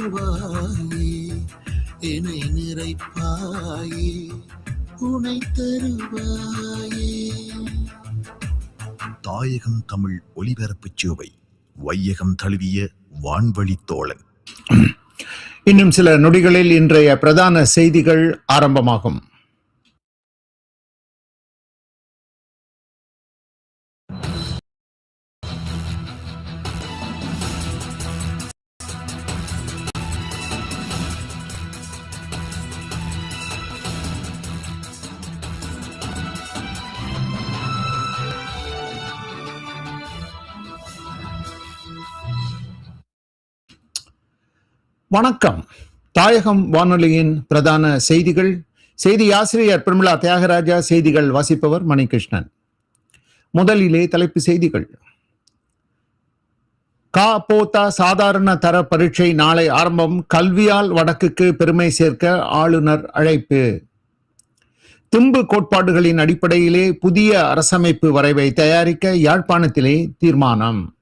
வருவாயே என்னை நிறைப்பாயே உனை தருவாயே. தாயகம் தமிழ் ஒலிபரப்புச் சேவை வையகம் தழுவிய வான்வழி தோழன். இன்னும் சில நொடிகளில் இன்றைய பிரதான செய்திகள் ஆரம்பமாகும். வணக்கம். தாயகம் வானொலியின் பிரதான செய்திகள். செய்தி ஆசிரியர் பிரமிளா தியாகராஜா செய்திகள் வாசிப்பவர் மணிகிருஷ்ணன். முதலிலே தலைப்பு செய்திகள். கா போத்தா சாதாரண தர பரீட்சை நாளை ஆரம்பம். கல்வியால் வடக்குக்கு பெருமை சேர்க்க ஆளுநர் அழைப்பு. திம்பு கோட்பாடுகளின் அடிப்படையிலே புதிய அரசமைப்பு வரைவை தயாரிக்க யாழ்ப்பாணத்திலே தீர்மானம்.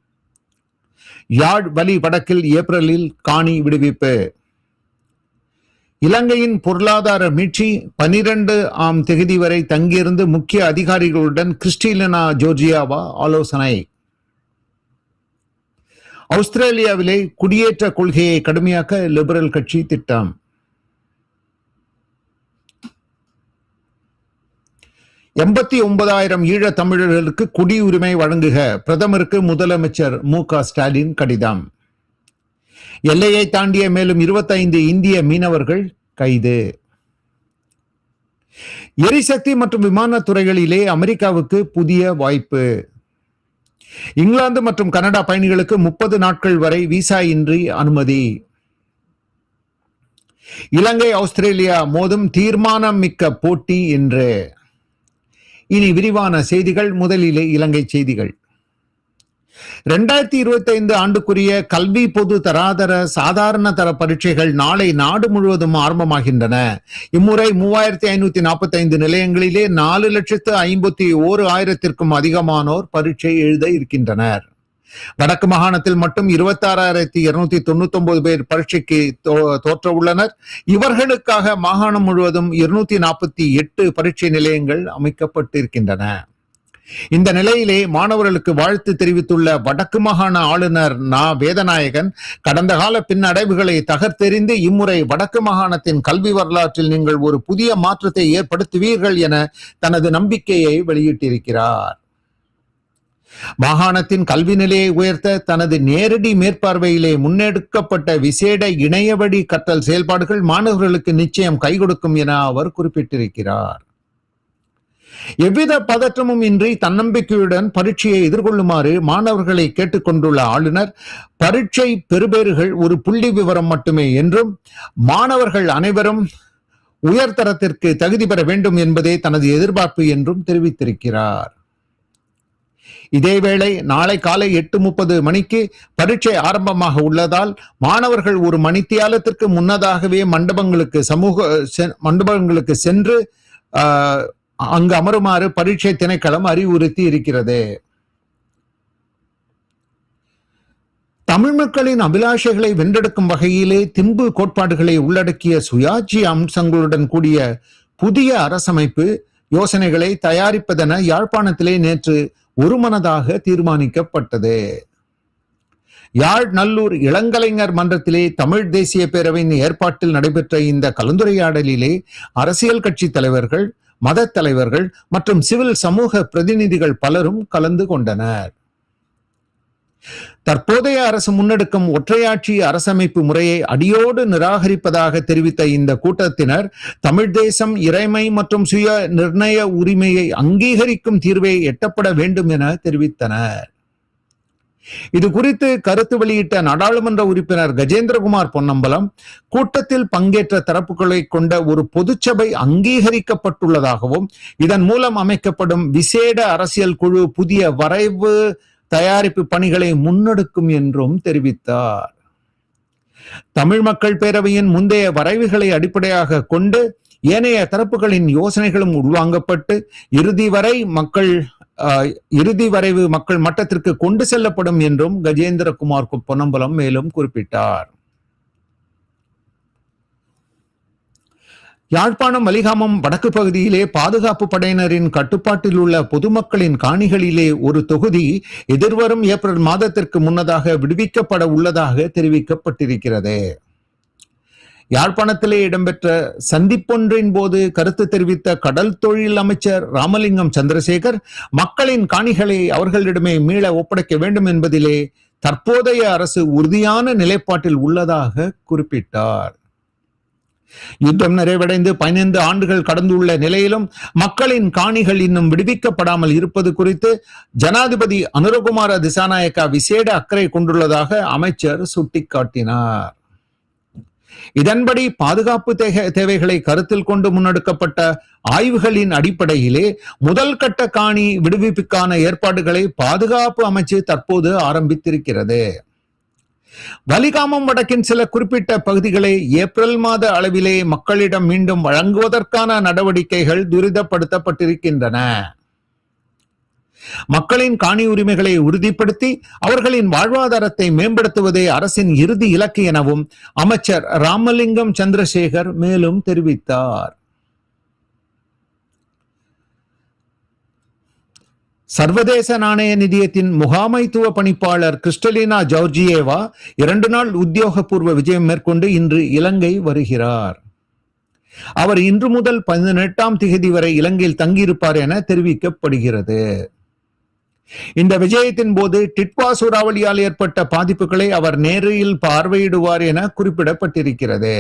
யாழ் வலி வடக்கில் ஏப்ரலில் காணி விடுவிப்பு. இலங்கையின் பொருளாதார மீட்சி பனிரெண்டு ஆம் தேதி வரை தங்கியிருந்து முக்கிய அதிகாரிகளுடன் கிறிஸ்டிலினா ஜோர்ஜியாவா ஆலோசனை. ஆஸ்திரேலியாவிலே குடியேற்ற கொள்கையை கடுமையாக்க லிபரல் கட்சி திட்டம். எண்பத்தி ஒன்பதாயிரம் ஈழ தமிழர்களுக்கு குடியுரிமை வழங்குக. பிரதமருக்கு முதலமைச்சர் மு க ஸ்டாலின் கடிதம். எல்லையை தாண்டிய மேலும் இருபத்தைந்து இந்திய மீனவர்கள் கைது. எரிசக்தி மற்றும் விமான துறைகளிலே அமெரிக்காவுக்கு புதிய வாய்ப்பு. இங்கிலாந்து மற்றும் கனடா பயணிகளுக்கு முப்பது நாட்கள் வரை விசா இன்றி அனுமதி. இலங்கை ஆஸ்திரேலியா மோதும் தீர்மானம் மிக்க போட்டி என்று இனி விரிவான செய்திகள். முதலிலே இலங்கை செய்திகள். இரண்டாயிரத்தி இருபத்தி ஐந்து ஆண்டுக்குரிய கல்வி பொது தராதர சாதாரண தர பரீட்சைகள் நாளை நாடு முழுவதும் ஆரம்பமாகின்றன. இம்முறை மூவாயிரத்தி ஐநூத்தி நாற்பத்தி ஐந்து நிலையங்களிலே நாலு லட்சத்து ஐம்பத்தி ஓரு ஆயிரத்திற்கும் அதிகமானோர் பரீட்சை எழுத இருக்கின்றனர். வடக்கு மாகாணத்தில் மட்டும் இருபத்தாறாயிரத்தி இருநூத்தி தொண்ணூத்தி ஒன்பது பேர் பரீட்சைக்கு தோற்ற உள்ளனர் இவர்களுக்காக மாகாணம் முழுவதும் இருநூத்தி நாற்பத்தி எட்டு பரீட்சை நிலையங்கள் அமைக்கப்பட்டிருக்கின்றன. இந்த நிலையிலே மாணவர்களுக்கு வாழ்த்து தெரிவித்துள்ள வடக்கு மாகாண ஆளுநர் நா. வேதநாயகன் கடந்த கால பின்னடைவுகளை தகர்த்தெறிந்து இம்முறை வடக்கு மாகாணத்தின் கல்வி வரலாற்றில் நீங்கள் ஒரு புதிய மாற்றத்தை ஏற்படுத்துவீர்கள் என தனது நம்பிக்கையை வெளியிட்டிருக்கிறார். மாகாணத்தின் கல்வி நிலையை உயர்த்த தனது நேரடி மேற்பார்வையிலே முன்னெடுக்கப்பட்ட விசேட இணையவழி கற்றல் செயல்பாடுகள் மாணவர்களுக்கு நிச்சயம் கை கொடுக்கும் என அவர் குறிப்பிட்டிருக்கிறார். எவ்வித பதற்றமும் இன்றி தன்னம்பிக்கையுடன் பரீட்சையை எதிர்கொள்ளுமாறு மாணவர்களை கேட்டுக்கொண்டுள்ள ஆளுநர் பரீட்சை பெறுபேறுகள் ஒரு புள்ளி விவரம் மட்டுமே என்றும் மாணவர்கள் அனைவரும் உயர்தரத்திற்கு தகுதி பெற வேண்டும் என்பதே தனது எதிர்பார்ப்பு என்றும் தெரிவித்திருக்கிறார். இதேவேளை நாளை காலை எட்டு முப்பது மணிக்கு பரீட்சை ஆரம்பமாக உள்ளதால் மாணவர்கள் ஒரு மணித்தியாலத்திற்கு முன்னதாகவே மண்டபங்களுக்கு சமூக மண்டபங்களுக்கு சென்று அங்கு அமருமாறு பரீட்சை திணைக்களம் அறிவுறுத்தி இருக்கிறது. தமிழ் மக்களின் அபிலாஷைகளை வென்றெடுக்கும் வகையிலே திம்பு கோட்பாடுகளை உள்ளடக்கிய சுயாட்சி அம்சங்களுடன் கூடிய புதிய அரசமைப்பு யோசனைகளை தயாரிப்பதென யாழ்ப்பாணத்திலே நேற்று ஒருமனதாக தீர்மானிக்கப்பட்டது. யாழ் நல்லூர் இளங்கலைஞர் மன்றத்திலே தமிழ் தேசிய பேரவையின் ஏற்பாட்டில் நடைபெற்ற இந்த கலந்துரையாடலிலே அரசியல் கட்சி தலைவர்கள் மத தலைவர்கள் மற்றும் சிவில் சமூக பிரதிநிதிகள் பலரும் கலந்து கொண்டனர். தற்போதைய அரசு முன்னெடுக்கும் ஒற்றையாட்சி அரசமைப்பு முறையை அடியோடு நிராகரிப்பதாக தெரிவித்த இந்த கூட்டத்தினர் தமிழ் தேசம் இறைமை மற்றும் சுய நிர்ணய உரிமையை அங்கீகரிக்கும் தீர்வை எட்டப்பட வேண்டும் என தெரிவித்தனர். இது குறித்து கருத்து வெளியிட்ட நாடாளுமன்ற உறுப்பினர் கஜேந்திரகுமார் பொன்னம்பலம் கூட்டத்தில் பங்கேற்ற தரப்புகளை கொண்ட ஒரு பொதுச்சபை அங்கீகரிக்கப்பட்டுள்ளதாகவும் இதன் மூலம் அமைக்கப்படும் விசேட அரசியல் குழு புதிய வரைவு தயாரிப்பு பணிகளை முன்னெடுக்கும் என்றும் தெரிவித்தார். தமிழ் மக்கள் பேரவையின் முந்தைய வரைவுகளை அடிப்படையாக கொண்டு ஏனைய தரப்புகளின் யோசனைகளும் உள்வாங்கப்பட்டு இறுதி வரை மக்கள் இறுதி வரைவு மக்கள் மட்டத்திற்கு கொண்டு செல்லப்படும் என்றும் கஜேந்திரகுமார் பொன்னம்பலம் மேலும் குறிப்பிட்டார். யாழ்ப்பாணம் மலிகாமம் வடக்கு பகுதியிலே பாதுகாப்பு படையினரின் கட்டுப்பாட்டில் உள்ள பொதுமக்களின் காணிகளிலே ஒரு தொகுதி எதிர்வரும் ஏப்ரல் மாதத்திற்கு முன்னதாக விடுவிக்கப்பட உள்ளதாக தெரிவிக்கப்பட்டிருக்கிறது. யாழ்ப்பாணத்திலே இடம்பெற்ற சந்திப்பொன்றின் போது கருத்து தெரிவித்த கடல் தொழில் அமைச்சர் ராமலிங்கம் சந்திரசேகர் மக்களின் காணிகளை அவர்களிடமே மீள ஒப்படைக்க வேண்டும் என்பதிலே தற்போதைய அரசு உறுதியான நிலைப்பாட்டில் உள்ளதாக குறிப்பிட்டார். யுத்தம் நிறைவடைந்து பதினைந்து ஆண்டுகள் கடந்துள்ள நிலையிலும் மக்களின் காணிகள் இன்னும் விடுவிக்கப்படாமல் இருப்பது குறித்து ஜனாதிபதி அனுரகுமார திசாநாயக்கா விசேட அக்கறை கொண்டுள்ளதாக அமைச்சர் சுட்டிக்காட்டினார். இதன்படி பாதுகாப்பு தேவைகளை கருத்தில் கொண்டு முன்னெடுக்கப்பட்ட ஆய்வுகளின் அடிப்படையிலே முதல் கட்ட காணி விடுவிப்புக்கான ஏற்பாடுகளை பாதுகாப்பு அமைச்சு தற்போது ஆரம்பித்திருக்கிறது. வலிகாமம் வடக்கின் சில குறிப்பிட்ட பகுதிகளை ஏப்ரல் மாத அளவிலே மக்களிடம் மீண்டும் வழங்குவதற்கான நடவடிக்கைகள் துரிதப்படுத்தப்பட்டிருக்கின்றன. மக்களின் காணி உரிமைகளை உறுதிப்படுத்தி அவர்களின் வாழ்வாதாரத்தை மேம்படுத்துவதே அரசின் இறுதி இலக்கு எனவும் அமைச்சர் ராமலிங்கம் சந்திரசேகர் மேலும் தெரிவித்தார். சர்வதேச நாணய நிதியத்தின் முகாமைத்துவ பணிப்பாளர் கிறிஸ்டலினா ஜார்ஜியேவா இரண்டு நாள் உத்தியோகபூர்வ விஜயம் மேற்கொண்டு இன்று இலங்கை வருகிறார். அவர் இன்று முதல் பதினெட்டாம் திகதி வரை இலங்கையில் தங்கியிருப்பார் என தெரிவிக்கப்படுகிறது. இந்த விஜயத்தின் போது டிட்வா சூறாவளியால் ஏற்பட்ட பாதிப்புகளை அவர் நேரில் பார்வையிடுவார் என குறிப்பிடப்பட்டிருக்கிறது.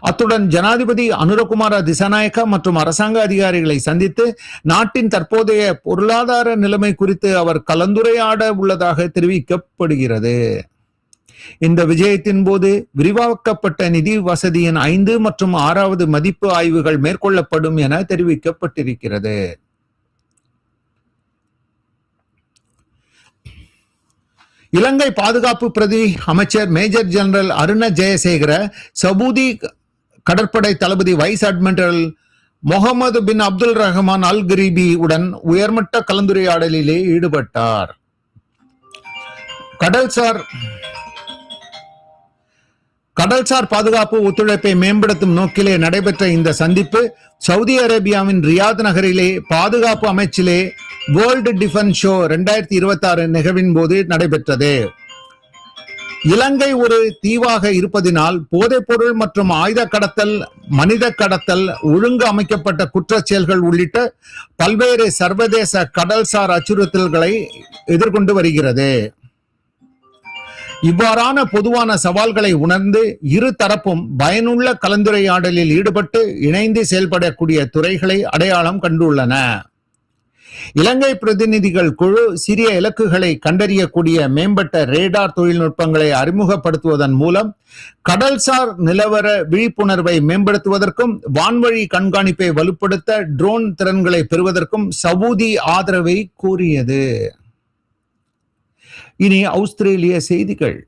அத்துடன் ஜனாதிபதி அனுரகுமார திசாநாயக்கா மற்றும் அரசாங்க அதிகாரிகளை சந்தித்து நாட்டின் தற்போதைய பொருளாதார நிலைமை குறித்து அவர் கலந்துரையாட உள்ளதாக தெரிவிக்கப்படுகிறது. இந்த விஜயத்தின் போது விரிவாக்கப்பட்ட நிதி வசதியின் ஐந்து மற்றும் ஆறாவது மதிப்பு ஆய்வுகள் மேற்கொள்ளப்படும் என தெரிவிக்கப்பட்டிருக்கிறது. இலங்கை பாதுகாப்பு பிரதி அமைச்சர் மேஜர் ஜெனரல் அருண ஜெயசேகர சபூதி கடற்படை தளபதி vice admiral Mohammed bin Abdul Rahman Al Kiribi உடன் உயர்மட்ட கலந்துரையாடலிலே ஈடுபட்டார். கடல்சார் கடல்சார் பாதுகாப்பு ஒத்துழைப்பை மேம்படுத்தும் நோக்கிலே நடைபெற்ற இந்த சந்திப்பு சவுதி அரேபியாவின் ரியாத் நகரிலே பாதுகாப்பு அமைச்சிலே வேர்ல்டு டிஃபென்ஸ் ஷோ ரெண்டாயிரத்தி இருபத்தி ஆறு நிகழ்வின் போது நடைபெற்றது. இலங்கை ஒரு தீவாக இருப்பதினால் போதைப் பொருள் மற்றும் ஆயுத கடத்தல் மனித கடத்தல் ஒழுங்கு அமைக்கப்பட்ட குற்ற செயல்கள் உள்ளிட்ட பல்வேறு சர்வதேச கடல்சார் அச்சுறுத்தல்களை எதிர்கொண்டு வருகிறது. இவ்வாறான பொதுவான சவால்களை உணர்ந்து இரு தரப்பும் பயனுள்ள கலந்துரையாடலில் ஈடுபட்டு இணைந்து செயல்படக்கூடிய துறைகளை அடையாளம் கண்டுள்ளன. இலங்கை பிரதிநிதிகள் குழு சிறிய இலக்குகளை கண்டறியக்கூடிய மேம்பட்ட ரேடார் தொழில்நுட்பங்களை அறிமுகப்படுத்துவதன் மூலம் கடல்சார் நிலவர விழிப்புணர்வை மேம்படுத்துவதற்கும் வான்வழி கண்காணிப்பை வலுப்படுத்த ட்ரோன் திறன்களை பெறுவதற்கும் சவுதி ஆதரவை கூறியது இனி அவுஸ்திரேலிய செய்திகள்.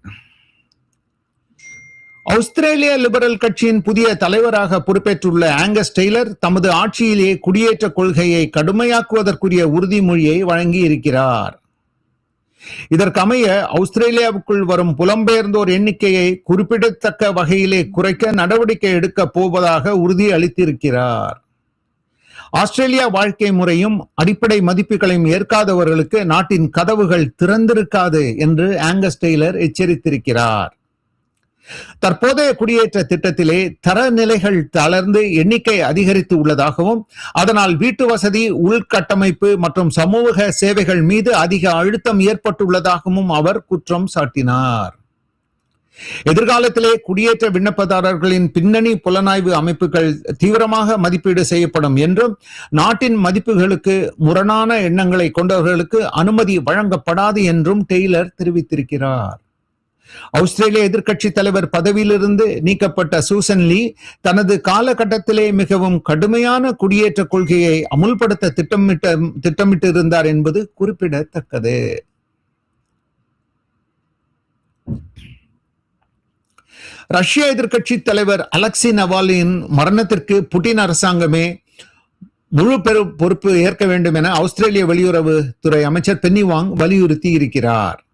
அவுஸ்திரேலிய லிபரல் கட்சியின் புதிய தலைவராக பொறுப்பேற்றுள்ள ஆங்கஸ் டெய்லர் தமது ஆட்சியிலே குடியேற்ற கொள்கையை கடுமையாக்குவதற்குரிய உறுதிமொழியை வழங்கி இருக்கிறார் இதற்கமைய அவுஸ்திரேலியாவுக்குள் வரும் புலம்பெயர்ந்தோர் எண்ணிக்கையை குறிப்பிடத்தக்க வகையிலே குறைக்க நடவடிக்கை எடுக்க போவதாக உறுதி அளித்திருக்கிறார் ஆஸ்திரேலியா வாழ்க்கை முறையும் அடிப்படை மதிப்புகளையும் ஏற்காதவர்களுக்கு நாட்டின் கதவுகள் திறந்திருக்காது என்று ஆங்கஸ் டெய்லர் எச்சரித்திருக்கிறார். தற்போதைய குடியேற்ற திட்டத்திலே தரநிலைகள் தளர்ந்து எண்ணிக்கை அதிகரித்து உள்ளதாகவும் அதனால் வீட்டு வசதி உள்கட்டமைப்பு மற்றும் சமூக சேவைகள் மீது அதிக அழுத்தம் ஏற்பட்டுள்ளதாகவும் அவர் குற்றம் சாட்டினார். எதிர்காலத்திலே குடியேற்ற விண்ணப்பதாரர்களின் பின்னணி புலனாய்வு அமைப்புகள் தீவிரமாக மதிப்பீடு செய்யப்படும் என்றும் நாட்டின் மதிப்புகளுக்கு முரணான எண்ணங்களை கொண்டவர்களுக்கு அனுமதி வழங்கப்படாது என்றும் டெய்லர் தெரிவித்திருக்கிறார். ஆஸ்திரேலிய எதிர்க்கட்சி தலைவர் பதவியிலிருந்து நீக்கப்பட்ட சூசன் லீ தனது காலகட்டத்திலே மிகவும் கடுமையான குடியேற்ற கொள்கையை அமுல்படுத்த திட்டமிட்ட திட்டமிட்டிருந்தார் என்பது குறிப்பிடத்தக்கது. ரஷ்ய எதிர்க்கட்சி தலைவர் அலெக்சி நவாலின் மரணத்திற்கு புட்டின் அரசாங்கமே முழு பெரு பொறுப்பு ஏற்க வேண்டும் என ஆஸ்திரேலிய வெளியுறவுத்துறை அமைச்சர் பென்னி வாங் வலியுறுத்தி இருக்கிறார்.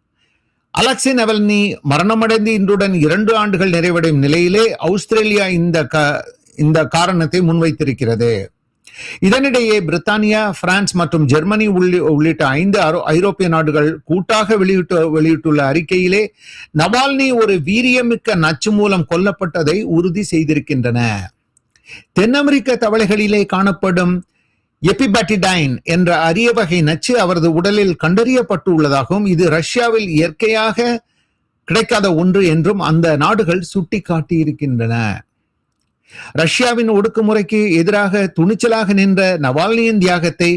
அலெக்சி நவல்னி மரணமடைந்து இன்றுடன் இரண்டு ஆண்டுகள் நிறைவடையும் நிலையிலே ஆஸ்திரேலியா இந்த க- இந்த காரணத்தை முன்வைத்திருக்கிறது. இதனிடையே பிரித்தானியா பிரான்ஸ் மற்றும் ஜெர்மனி உள்ளிட்ட ஐந்து ஐரோப்பிய நாடுகள் கூட்டாக வெளியிட்டு வெளியிட்டுள்ள அறிக்கையிலே நவால்னி ஒரு வீரியமிக்க நச்சு மூலம் கொல்லப்பட்டதை உறுதி செய்திருக்கின்றன. தென் அமெரிக்க தவளைகளிலே காணப்படும் எபிபாட்டிடைன் என்ற அரிய வகை நச்சு அவரது உடலில் கண்டறியப்பட்டு உள்ளதாகவும் இது ரஷ்யாவில் இயற்கையாக கிடைக்காத ஒன்று என்றும் அந்த நாடுகள் சுட்டிக்காட்டியிருக்கின்றன. ரஷ்யாவின் ஒடுக்குமுறைக்கு எதிராக துணிச்சலாக நின்ற நவால்னியின் தியாகத்தை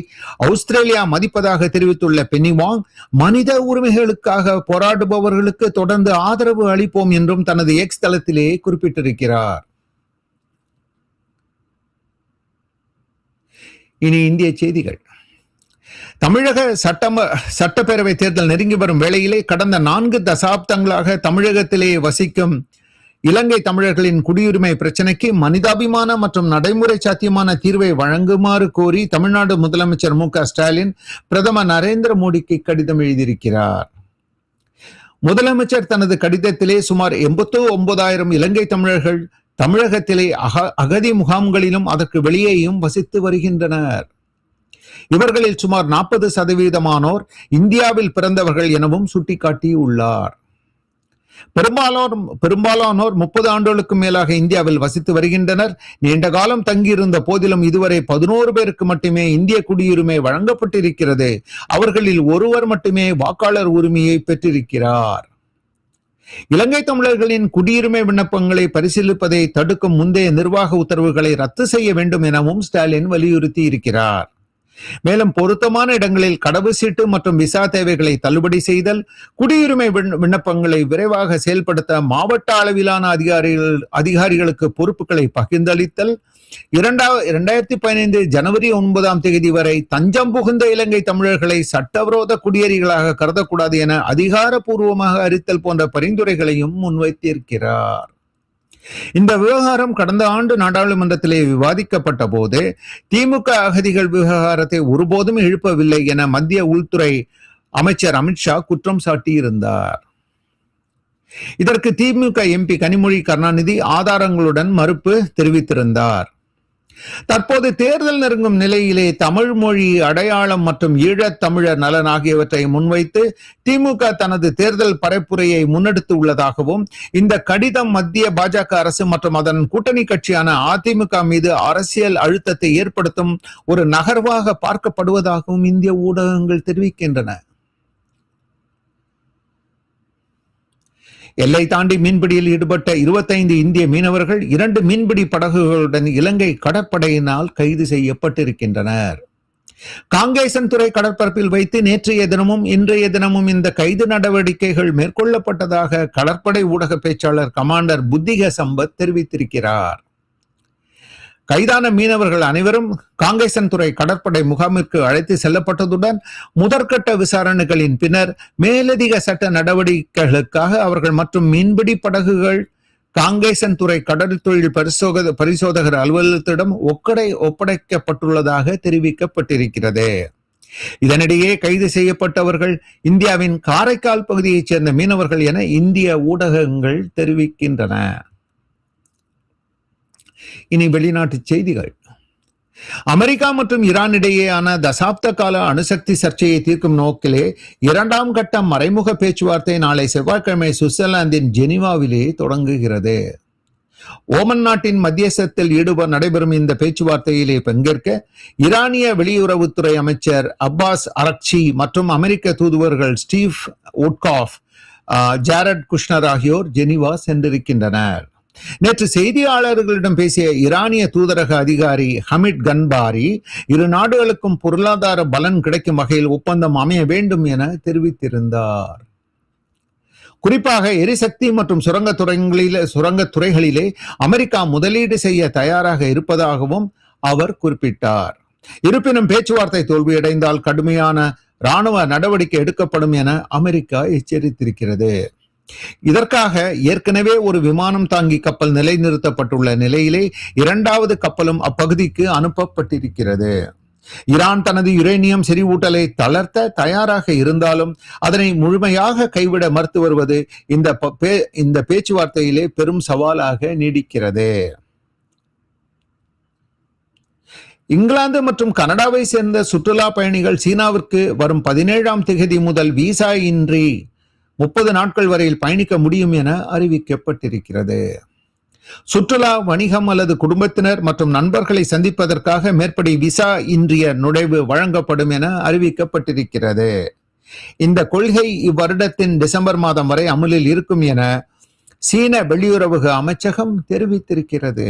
அவுஸ்திரேலியா மதிப்பதாக தெரிவித்துள்ள பென்னிவாங் மனித உரிமைகளுக்காக போராடுபவர்களுக்கு தொடர்ந்து ஆதரவு அளிப்போம் என்றும் தனது எக்ஸ் தளத்திலே குறிப்பிட்டிருக்கிறார். இனி இந்திய செய்திகள். தமிழக சட்டம சட்டப்பேரவை தேர்தல் நெருங்கி வரும் வேளையிலே கடந்த நான்கு தசாப்தங்களாக தமிழகத்திலே வசிக்கும் இலங்கை தமிழர்களின் குடியுரிமை பிரச்சனைக்கு மனிதாபிமான மற்றும் நடைமுறை சாத்தியமான தீர்வை வழங்குமாறு கோரி தமிழ்நாடு முதலமைச்சர் மு க ஸ்டாலின் பிரதமர் நரேந்திர மோடிக்கு கடிதம் எழுதியிருக்கிறார். முதலமைச்சர் தனது கடிதத்திலே சுமார் எண்பத்தோ ஒன்பதாயிரம் இலங்கை தமிழர்கள் தமிழகத்திலே அக அகதி முகாம்களிலும் அதற்கு வெளியேயும் வசித்து வருகின்றனர். இவர்களில் சுமார் நாற்பது சதவீதமானோர் இந்தியாவில் பிறந்தவர்கள் எனவும் சுட்டிக்காட்டியுள்ளார். பெரும்பாலோர் பெரும்பாலானோர் முப்பது ஆண்டுகளுக்கு மேலாக இந்தியாவில் வசித்து வருகின்றனர். நீண்ட காலம் தங்கியிருந்த போதிலும் இதுவரை பதினோரு பேருக்கு மட்டுமே இந்திய குடியுரிமை வழங்கப்பட்டிருக்கிறது. அவர்களில் ஒருவர் மட்டுமே வாக்காளர் உரிமையை பெற்றிருக்கிறார். இலங்கை தமிழர்களின் குடியுரிமை விண்ணப்பங்களை பரிசீலிப்பதை தடுக்கும் முந்தைய நிர்வாக உத்தரவுகளை ரத்து செய்ய வேண்டும் எனவும் ஸ்டாலின் வலியுறுத்தி இருக்கிறார் மேலும் பொருத்தமான இடங்களில் கடவு சீட்டு மற்றும் விசா தேவைகளை தள்ளுபடி செய்தல் குடியுரிமை விண்ணப்பங்களை விரைவாக செயல்படுத்த மாவட்ட அளவிலான அதிகாரிகள் அதிகாரிகளுக்கு பொறுப்புகளை பகிர்ந்தளித்தல். இரண்டாவது இரண்டாயிரத்தி பதினைந்து ஜனவரி ஒன்பதாம் தேதி வரை தஞ்சம் புகுந்த இலங்கை தமிழர்களை சட்டவிரோத குடியேறிகளாக கருதக்கூடாது என அதிகாரப்பூர்வமாக அறித்தல் போன்ற பரிந்துரைகளையும் முன்வைத்திருக்கிறார். இந்த விவகாரம் கடந்த ஆண்டு நாடாளுமன்றத்திலே விவாதிக்கப்பட்ட போது திமுக அகதிகள் விவகாரத்தை ஒருபோதும் எழுப்பவில்லை என மத்திய உள்துறை அமைச்சர் அமித்ஷா குற்றம் சாட்டியிருந்தார். இதற்கு திமுக எம்பி கனிமொழி கருணாநிதி ஆதாரங்களுடன் மறுப்பு தெரிவித்திருந்தார். தற்போது தேர்தல் நெருங்கும் நிலையிலே தமிழ் மொழி அடையாளம் மற்றும் ஈழத் தமிழர் நலன் ஆகியவற்றை முன்வைத்து திமுக தனது தேர்தல் பரப்புரையை முன்னெடுத்து உள்ளதாகவும் இந்த கடிதம் மத்திய பாஜக அரசு மற்றும் அதன் கூட்டணி கட்சியான அதிமுக மீது அரசியல் அழுத்தத்தை ஏற்படுத்தும் ஒரு நகர்வாக பார்க்கப்படுவதாகவும் இந்திய ஊடகங்கள் தெரிவிக்கின்றன. எல்லை தாண்டி மீன்பிடியில் ஈடுபட்ட இருபத்தைந்து இந்திய மீனவர்கள் இரண்டு மீன்பிடி படகுகளுடன் இலங்கை கடற்படையினால் கைது செய்யப்பட்டிருக்கின்றனர். காங்கேசன் துறை கடற்பரப்பில் வைத்து நேற்றைய தினமும் இன்றைய தினமும் இந்த கைது நடவடிக்கைகள் மேற்கொள்ளப்பட்டதாக கடற்படை ஊடக பேச்சாளர் கமாண்டர் புத்திக சம்பத் தெரிவித்திருக்கிறார். கைதான மீனவர்கள் அனைவரும் காங்கேசன் துறை கடற்படை முகாமிற்கு அழைத்து செல்லப்பட்டதுடன் முதற்கட்ட விசாரணைகளின் பின்னர் மேலதிக சட்ட நடவடிக்கைகளுக்காக அவர்கள் மற்றும் மீன்பிடி படகுகள் காங்கேசன் துறை கடல் தொழில் பரிசோக பரிசோதகர் அலுவலகத்திடம் ஒக்கடை ஒப்படைக்கப்பட்டுள்ளதாக தெரிவிக்கப்பட்டிருக்கிறது. இதனிடையே கைது செய்யப்பட்டவர்கள் இந்தியாவின் காரைக்கால் பகுதியைச் சேர்ந்த மீனவர்கள் என இந்திய ஊடகங்கள் தெரிவிக்கின்றன. இனி வெளிநாட்டு செய்திகள். அமெரிக்கா மற்றும் ஈரான் இடையேயான தசாப்த கால அணுசக்தி சர்ச்சையை தீர்க்கும் நோக்கிலே இரண்டாம் கட்ட மறைமுக பேச்சுவார்த்தை நாளை செவ்வாய்க்கிழமை சுவிட்சர்லாந்தின் ஜெனிவாவிலே தொடங்குகிறது. ஓமன் நாட்டின் மத்தியஸ்தத்தில் ஈடுபட நடைபெறும் இந்த பேச்சுவார்த்தையிலே பங்கேற்க ஈரானிய வெளியுறவுத்துறை அமைச்சர் அப்பாஸ் அரக்சி மற்றும் அமெரிக்க தூதுவர்கள் ஸ்டீவ் உட்காஃப் ஜாரட் குஷ்னர் ஆகியோர் ஜெனிவா சென்றிருக்கின்றனர். நேற்று செய்தியாளர்களிடம் பேசிய ஈரானிய தூதரக அதிகாரி ஹமித் கன்பாரி இரு நாடுகளுக்கும் பொருளாதார பலன் கிடைக்கும் வகையில் ஒப்பந்தம் அமைய வேண்டும் என தெரிவித்திருந்தார். குறிப்பாக எரிசக்தி மற்றும் சுரங்கத் சுரங்கத்துறைகளிலே துறைகளிலே அமெரிக்கா முதலீடு செய்ய தயாராக இருப்பதாகவும் அவர் குறிப்பிட்டார். இருப்பினும் பேச்சுவார்த்தை தோல்வியடைந்தால் கடுமையான ராணுவ நடவடிக்கை எடுக்கப்படும் என அமெரிக்கா எச்சரித்திருக்கிறது. இதற்காக ஏற்கனவே ஒரு விமானம் தாங்கி கப்பல் நிலைநிறுத்தப்பட்டுள்ள நிலையிலே இரண்டாவது கப்பலும் அப்பகுதிக்கு அனுப்பப்பட்டிருக்கிறது. ஈரான் தனது யுரேனியம் செறிவூட்டலை தளர்த்த தயாராக இருந்தாலும் அதனை முழுமையாக கைவிட மறுத்து வருவது இந்த பே- இந்த பேச்சுவார்த்தையிலே பெரும் சவாலாக நீடிக்கிறது. இங்கிலாந்து மற்றும் கனடாவை சேர்ந்த சுற்றுலா பயணிகள் சீனாவிற்கு வரும் பதினேழாம் திகதி முதல் விசா இன்றி முப்பது நாட்கள் வரையில் பயணிக்க முடியும் என அறிவிக்கப்பட்டிருக்கிறது. சுற்றுலா வணிகம் அல்லது குடும்பத்தினர் மற்றும் நண்பர்களை சந்திப்பதற்காக மேற்படி விசா இன்றிய நுழைவு வழங்கப்படும் என அறிவிக்கப்பட்டிருக்கிறது. இந்த கொள்கை இவ்வருடத்தின் டிசம்பர் மாதம் வரை அமலில் இருக்கும் என சீன வெளியுறவு அமைச்சகம் தெரிவித்திருக்கிறது.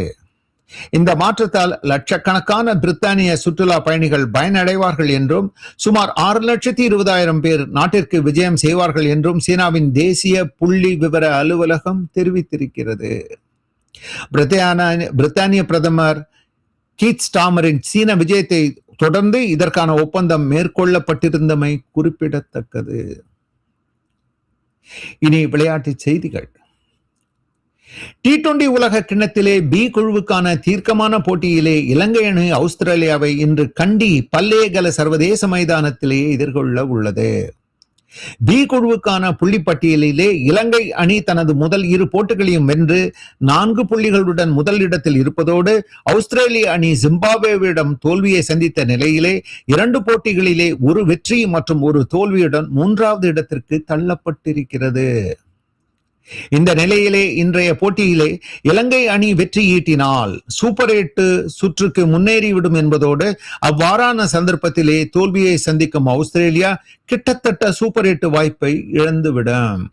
இந்த மாற்றத்தால் லட்சக்கணக்கான பிரித்தானிய சுற்றுலா பயணிகள் பயனடைவார்கள் என்றும் சுமார் ஆறு லட்சத்தி இருபதாயிரம் பேர் நாட்டிற்கு விஜயம் செய்வார்கள் என்றும் சீனாவின் தேசிய புள்ளி விவர அலுவலகம் தெரிவித்திருக்கிறது. பிரித்தானிய பிரித்தானிய பிரதமர் கீத் ஸ்டாமரின் சீன விஜயத்தை தொடர்ந்து இதற்கான ஒப்பந்தம் மேற்கொள்ளப்பட்டிருந்தமை குறிப்பிடத்தக்கது. இனி விளையாட்டு செய்திகள். டி டுவெண்டி உலக கிண்ணத்திலே பி குழுவுக்கான தீர்க்கமான போட்டியிலே இலங்கை அணி ஆஸ்திரேலியாவை இன்று கண்டி பல்லேகல சர்வதேச மைதானத்திலே எதிர்கொள்ள உள்ளது. பி குழுவுக்கான புள்ளி பட்டியலிலே இலங்கை அணி தனது முதல் இரு போட்டிகளையும் வென்று நான்கு புள்ளிகளுடன் முதல் இடத்தில் இருப்பதோடு ஆஸ்திரேலிய அணி ஜிம்பாப்வேவிடம் தோல்வியை சந்தித்த நிலையிலே இரண்டு போட்டிகளிலே ஒரு வெற்றி மற்றும் ஒரு தோல்வியுடன் மூன்றாவது இடத்திற்கு தள்ளப்பட்டிருக்கிறது. இந்த நிலையிலே இன்றைய போட்டியிலே இலங்கை அணி வெற்றி ஈட்டினால் சூப்பர் எட்டு சுற்றுக்கு முன்னேறிவிடும் என்பதோடு அவ்வாறான சந்தர்ப்பத்திலே தோல்வியை சந்திக்கும் ஆஸ்திரேலியா கிட்டத்தட்ட சூப்பர் எட்டு வாய்ப்பை இழந்துவிடும்.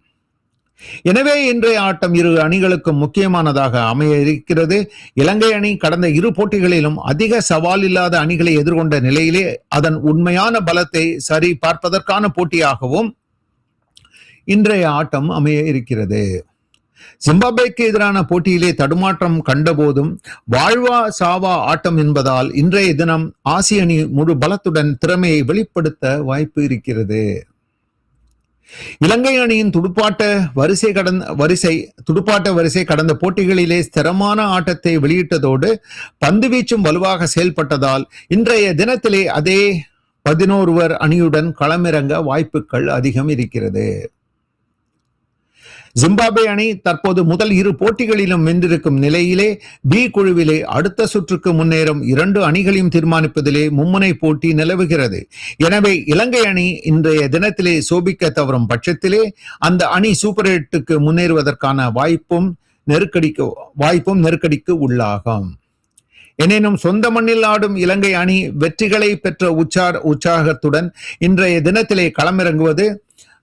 எனவே இன்றைய ஆட்டம் இரு அணிகளுக்கும் முக்கியமானதாக அமைய இருக்கிறது இலங்கை அணி கடந்த இரு போட்டிகளிலும் அதிக சவால் இல்லாத அணிகளை எதிர்கொண்ட நிலையிலே அதன் உண்மையான பலத்தை சரி பார்ப்பதற்கான போட்டியாகவும் இன்றைய ஆட்டம் அமைய இருக்கிறது. ஜிம்பாப்வேக்கு எதிரான போட்டியிலே தடுமாற்றம் கண்டபோதும் வாழ்வா சாவா ஆட்டம் என்பதால் இன்றைய தினம் ஆசிய அணி முழு பலத்துடன் திறமையை வெளிப்படுத்த வாய்ப்பு இருக்கிறது. இலங்கை அணியின் துடுப்பாட்ட வரிசை கடந்த வரிசை துடுப்பாட்ட வரிசை கடந்த போட்டிகளிலே ஸ்திரமான ஆட்டத்தை வெளியிட்டதோடு பந்து வீச்சும் வலுவாக செயல்பட்டதால் இன்றைய தினத்திலே அதே பதினோருவர் அணியுடன் களமிறங்க வாய்ப்புகள் அதிகம் இருக்கிறது. ஜிம்பாப்வே அணி தற்போது முதல் இரு போட்டிகளிலும் வென்றிருக்கும் நிலையிலே பி குழுவிலே அடுத்த சுற்றுக்கு முன்னேறும் இரண்டு அணிகளையும் தீர்மானிப்பதிலே மும்முனை போட்டி நிலவுகிறது. எனவே இலங்கை அணி இன்றைய தினத்திலே சோபிக்க தவறும் பட்சத்திலே அந்த அணி சூப்பர் எட்டுக்கு முன்னேறுவதற்கான வாய்ப்பும் நெருக்கடிக்கு வாய்ப்பும் நெருக்கடிக்கு உள்ளாகும். எனினும் சொந்த மண்ணில் ஆடும் இலங்கை அணி வெற்றிகளை பெற்ற உற்சார் உற்சாகத்துடன் இன்றைய தினத்திலே களமிறங்குவது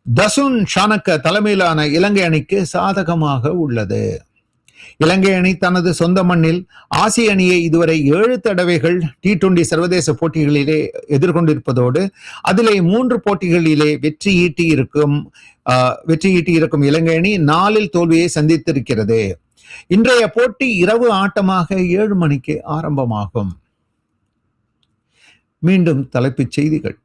தசுன் ஷானக்க தலைமையிலான இலங்கை அணிக்கு சாதகமாக உள்ளது. இலங்கை அணி தனது சொந்த மண்ணில் ஆசிய அணியை இதுவரை ஏழு தடவைகள் டி டுவெண்டி சர்வதேச போட்டிகளிலே எதிர்கொண்டிருப்பதோடு அதிலே மூன்று போட்டிகளிலே வெற்றி ஈட்டி இருக்கும் ஆஹ், வெற்றி ஈட்டி இருக்கும் இலங்கை அணி நாலில் தோல்வியை சந்தித்திருக்கிறது. இன்றைய போட்டி இரவு ஆட்டமாக ஏழு மணிக்கு ஆரம்பமாகும். மீண்டும் தலைப்புச் செய்திகள்.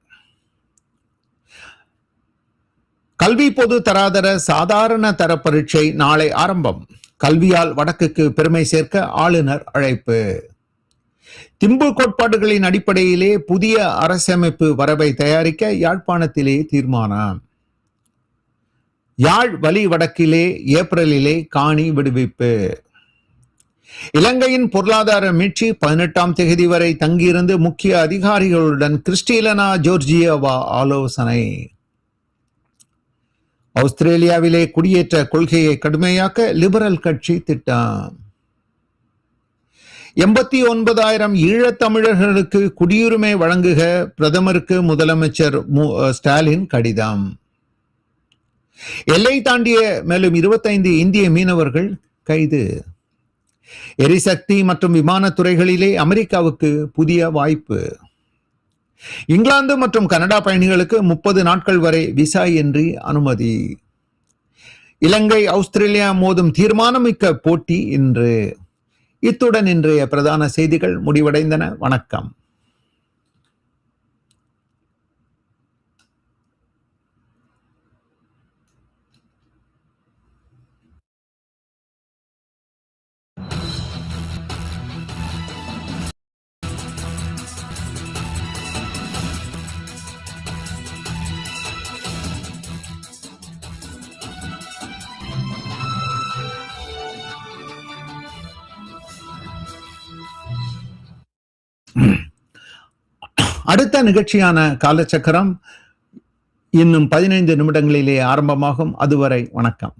கல்வி பொது தராதர சாதாரண தர பரீட்சை நாளை ஆரம்பம். கல்வியால் வடக்குக்கு பெருமை சேர்க்க ஆளுநர் அழைப்பு. திம்பு கோட்பாடுகளின் அடிப்படையிலே புதிய அரசமைப்பு வரவை தயாரிக்க யாழ்ப்பாணத்திலே தீர்மானம். யாழ் வலி வடக்கிலே ஏப்ரலிலே காணி விடுவிப்பு. இலங்கையின் பொருளாதார மீட்சி பதினெட்டாம் தேதி வரை தங்கியிருந்து முக்கிய அதிகாரிகளுடன் கிறிஸ்டிலனா ஜோர்ஜியவா ஆலோசனை. ஆஸ்திரேலியாவிலே குடியேற்ற கொள்கையை கடுமையாக்க லிபரல் கட்சி திட்டம். எண்பத்தி ஒன்பதாயிரம் ஈழத்தமிழர்களுக்கு குடியுரிமை வழங்குக பிரதமருக்கு முதலமைச்சர் மு ஸ்டாலின் கடிதம். எல்லை தாண்டிய மேலும் இருபத்தைந்து இந்திய மீனவர்கள் கைது. எரிசக்தி மற்றும் விமானத் துறைகளிலே அமெரிக்காவுக்கு புதிய வாய்ப்பு. இங்கிலாந்து மற்றும் கனடா பயணிகளுக்கு முப்பது நாட்கள் வரை விசா இன்றி அனுமதி. இலங்கை ஆஸ்திரேலியா மோதும் தீர்மானமிக்க போட்டி இன்று. இத்துடன் இன்றைய பிரதான செய்திகள் முடிவடைந்தன. வணக்கம். அடுத்த நிகழ்ச்சியான காலச்சக்கரம் இன்னும் பதினைந்து நிமிடங்களிலே ஆரம்பமாகும். அதுவரை வணக்கம்.